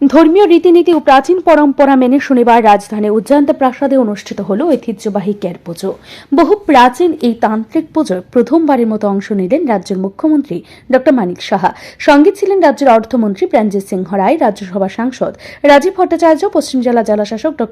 ধর্মীয় রীতিনীতি ও প্রাচীন পরম্পরা মেনে শনিবার রাজধানী উজ্জয়ন্ত প্রাসাদে অনুষ্ঠিত হল ঐতিহ্যবাহী ক্যার পুজো। বহু প্রাচীন এই তান্ত্রিক পুজোয় প্রথমবারের মতো অংশ নিলেন রাজ্যের মুখ্যমন্ত্রী ড মানিক সাহা। সঙ্গে ছিলেন রাজ্যের অর্থমন্ত্রী প্রাণজিৎ সিংহ রায়, রাজ্যসভা সাংসদ রাজীব ভট্টাচার্য, পশ্চিম জেলা জেলাশাসক ড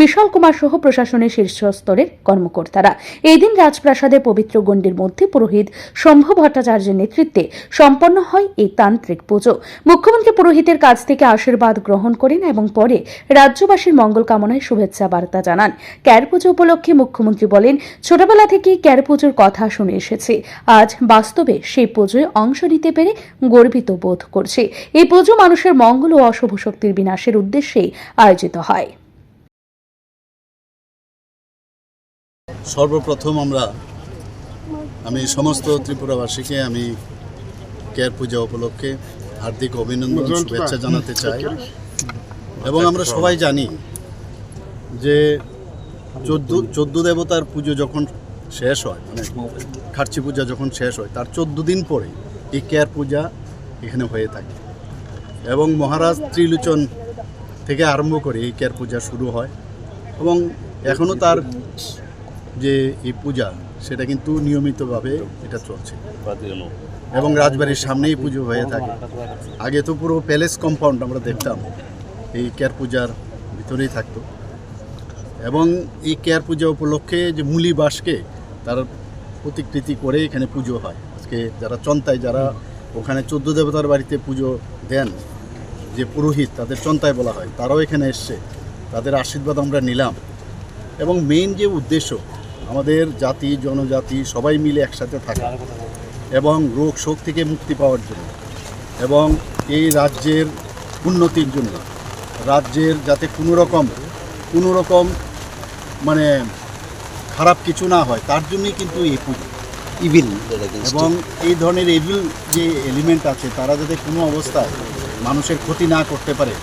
বিশাল কুমার সহ প্রশাসনের শীর্ষস্তরের কর্মকর্তারা। এই দিন রাজপ্রাসাদের পবিত্র গণ্ডির মধ্যে পুরোহিত শম্ভু ভট্টাচার্যের নেতৃত্বে সম্পন্ন হয় এই তান্ত্রিক পুজো। মুখ্যমন্ত্রী পুরোহিতের কাছ থেকে আশীর্বাদ গ্রহণ করেন এবং পরে রাজ্যবাসীর মঙ্গল কামনায় শুভেচ্ছা বার্তা জানান। ক্যার পুজো উপলক্ষে মুখ্যমন্ত্রী বলেন, ছোটবেলা থেকেই ক্যার পুজোর কথা শুনে এসেছি। আজ বাস্তবে সেই পুজোয় অংশ নিতে পেরে গর্বিত বোধ করছি। এই পুজো মানুষের মঙ্গল ও অশুভ শক্তির বিনাশের উদ্দেশ্যেই আয়োজিত হয়। সর্বপ্রথম আমরা, আমি সমস্ত ত্রিপুরাবাসীকে আমি কেয়ার পূজা উপলক্ষে হার্দিক অভিনন্দন শুভেচ্ছা জানাতে চাই। এবং আমরা সবাই জানি যে চোদ্দ চোদ্দ দেবতার পুজো যখন শেষ হয় মানে খার্চি পূজা যখন শেষ হয় তার চোদ্দ দিন পরে এই কেয়ার পূজা এখানে হয়ে থাকে। এবং মহারাজ ত্রিলোচন থেকে আরম্ভ করে এই কেয়ার পূজা শুরু হয়। এবং এখনও তার যে এই পূজা সেটা কিন্তু নিয়মিতভাবে এটা চলছে। এবং রাজবাড়ির সামনেই পুজো হয়ে থাকে। আগে তো পুরো প্যালেস কম্পাউন্ড আমরা দেখতাম। এই কেয়ার পূজার ভিতরেই থাকতো। এবং এই কেয়ার পূজা উপলক্ষে যে মুলি বাসকে তার প্রতিকৃতি করে এখানে পুজো হয়। আজকে যারা চন্তায়, যারা ওখানে চোদ্দ দেবতার বাড়িতে পুজো দেন, যে পুরোহিত তাদের চন্তায় বলা হয়, তারাও এখানে এসছে। তাদের আশীর্বাদ আমরা নিলাম। এবং মেইন যে উদ্দেশ্য, আমাদের জাতি, জনজাতি সবাই মিলে একসাথে থাকা। এবং রোগ শোক থেকে মুক্তি পাওয়ার জন্য এবং এই রাজ্যের উন্নতির জন্য। রাজ্যের যাতে কোনো রকম কোনো রকম মানে খারাপ কিছু না হয় তার জন্যই কিন্তু এই পুজো। ইভিল এবং এই ধরনের এভিল যে এলিমেন্ট আছে তারা যাতে কোনো অবস্থায় মানুষের ক্ষতি না করতে পারে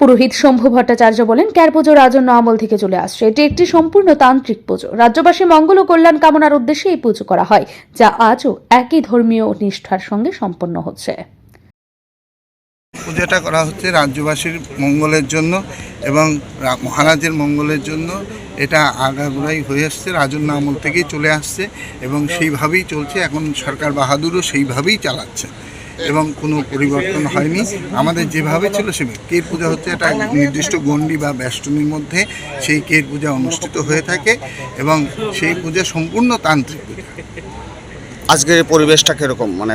পুরোহিত শম্ভু ভট্টাচার্য বলেন, ক্যার পুজো রাজন্য আমল থেকে চলে আসছে। এটি একটি সম্পূর্ণ তান্ত্রিক পুজো। রাজ্যবাসী মঙ্গল ও কল্যাণ কামনার উদ্দেশ্যে এই পুজো করা হয়, যা আজও একই ধর্মীয় নিষ্ঠার সঙ্গে সম্পন্ন হচ্ছে। পূজাটা করা হচ্ছে রাজ্যবাসীর মঙ্গলের জন্য এবং মহারাজের মঙ্গলের জন্য। এটা আগাগোড়াই হয়ে আসছে, রাজন্য আমল থেকেই চলে আসছে এবং সেইভাবেই চলছে। এখন সরকার বাহাদুরও সেইভাবেই চালাচ্ছে। এবং কোনো পরিবর্তন হয়নি। আমাদের যেভাবে ছিল সেভাবে। কের পূজা হচ্ছে একটা নির্দিষ্ট গণ্ডি বা ব্যষ্টনীর মধ্যে সেই কের পূজা অনুষ্ঠিত হয়ে থাকে এবং সেই পূজা সম্পূর্ণ তান্ত্রিক পূজা। আজকের পরিবেশটা কীরকম? মানে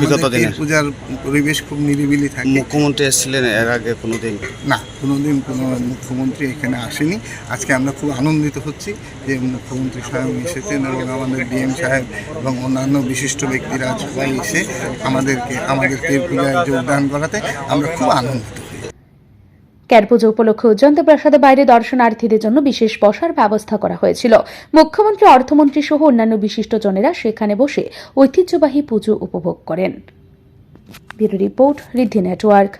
বিগত দিনে পূজার পরিবেশ খুব নিরিবিলি থাকে। মুখ্যমন্ত্রী এসেছিলেন এর আগে কোনোদিন? না কোনোদিন কোনো মুখ্যমন্ত্রী এখানে আসেনি। আজকে আমরা খুব আনন্দিত হচ্ছি যে মুখ্যমন্ত্রী স্বয়ং এসেছেন এবং আমাদের ডিএম সাহেব এবং অন্যান্য বিশিষ্ট ব্যক্তিরা সবাই এসে আমাদেরকে আমাদের তেল পূজায় যোগদান করাতে আমরা খুব আনন্দিত। ক্যার পুজো উপলক্ষে উজ্জন্ত প্রাসাদের বাইরে দর্শনার্থীদের জন্য বিশেষ বসার ব্যবস্থা করা হয়েছিল। মুখ্যমন্ত্রী, অর্থমন্ত্রী সহ অন্যান্য বিশিষ্টজনেরা সেখানে বসে ঐতিহ্যবাহী পুজো উপভোগ করেন। Report network.